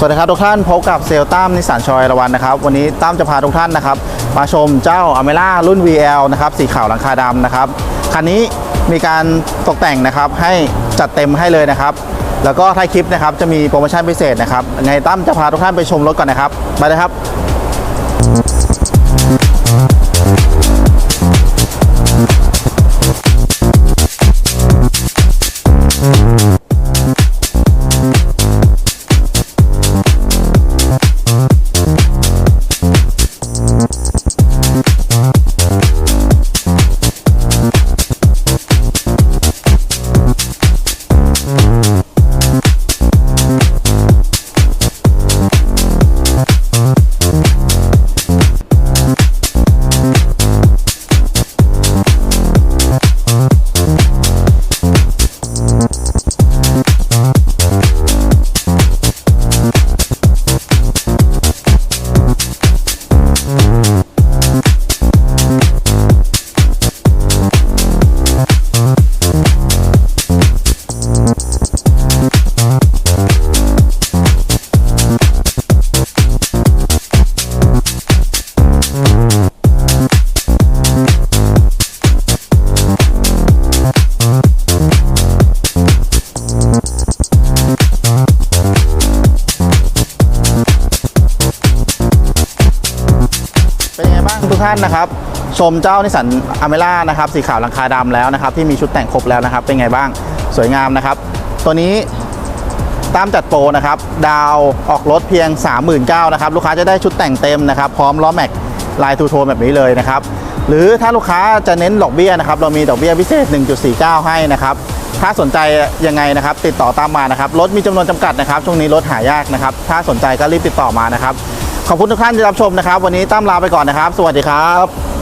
สวัสดีครับทุกท่านพบกับเซลตั้มนิสสันชอยระวันนะครับ วันนี้ตั้มจะพาทุกท่านนะครับ มาชมเจ้าอเมร่ารุ่น VL นะครับสีขาวหลังคาดำนะครับคันนี้มีการตกแต่งนะครับให้จัดเต็มให้เลยนะครับ แล้วก็ท้ายคลิปนะครับจะมีโปรโมชั่นพิเศษนะครับไงตั้มจะพาทุกท่านไปชมรถก่อนนะครับไปเลยครับ ทุกท่านนะครับชมเจ้านิสันอเมร่านะครับสีขาวหลังคาดำแล้วนะครับ ที่มีชุดแต่งครบแล้วนะครับ เป็นไงบ้างสวยงามนะครับ ตัวนี้ตามจัดโปรนะครับ ดาวออกรถเพียง 39,000นะครับ ลูกค้าจะได้ชุดแต่งเต็มนะครับ พร้อมล้อแม็ก ลายทูโทนแบบนี้เลยนะครับ หรือถ้าลูกค้าจะเน้นดอกเบี้ยนะครับ เรามีดอกเบี้ยพิเศษ 1.49 ให้นะครับ ถ้าสนใจยังไงนะครับ ติดต่อตามมานะครับ รถมีจำนวนจำกัดนะครับ ช่วงนี้รถหายากนะครับ ถ้าสนใจก็รีบติดต่อมานะครับ ขอบคุณทุกท่านที่รับชมนะครับ วันนี้ตั้มลาไปก่อนนะครับ สวัสดีครับ